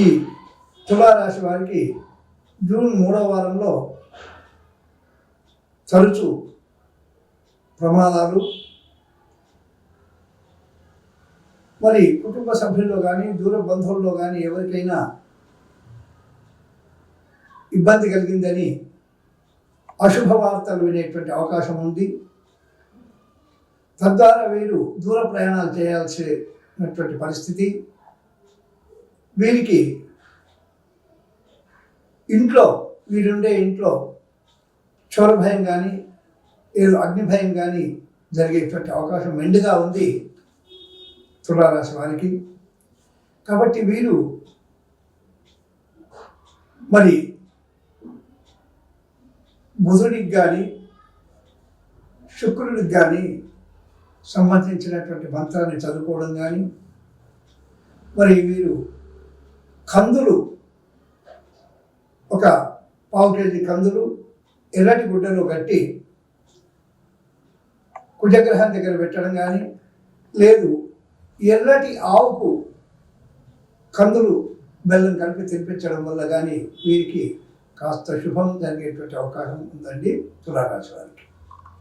ఈ తులారాశి వారికి జూన్ మూడవ వారంలో తరచు ప్రమాదాలు. మరి కుటుంబ సభ్యుల్లో కానీ దూర బంధువుల్లో కానీ ఎవరికైనా ఇబ్బంది కలిగిందని అశుభ వార్తలు వినేటువంటి అవకాశం ఉంది. తద్వారా వీరు దూర ప్రయాణాలు చేయాల్సినటువంటి పరిస్థితి. వీరికి ఇంట్లో వీరుండే ఇంట్లో చోర భయం కానీ ఏదో అగ్ని భయం కానీ జరిగేటువంటి అవకాశం మెండుగా ఉంది తులారాశి వారికి. కాబట్టి వీరు మరి బుధుడికి కానీ శుక్రుడికి కానీ సంబంధించినటువంటి మంత్రాన్ని చదువుకోవడం కానీ మరి వీరు కందులు. ఒక పావు కేజీ కందులు ఎర్రటి గుడ్డలో కట్టి కుజగ్రహం దగ్గర పెట్టడం కానీ లేదు ఎర్రటి ఆవుకు కందులు బెల్లం కలిపి తినిపించడం వల్ల కానీ వీరికి కాస్త శుభం జరిగేటువంటి అవకాశం ఉందండి తులారాశి వారికి.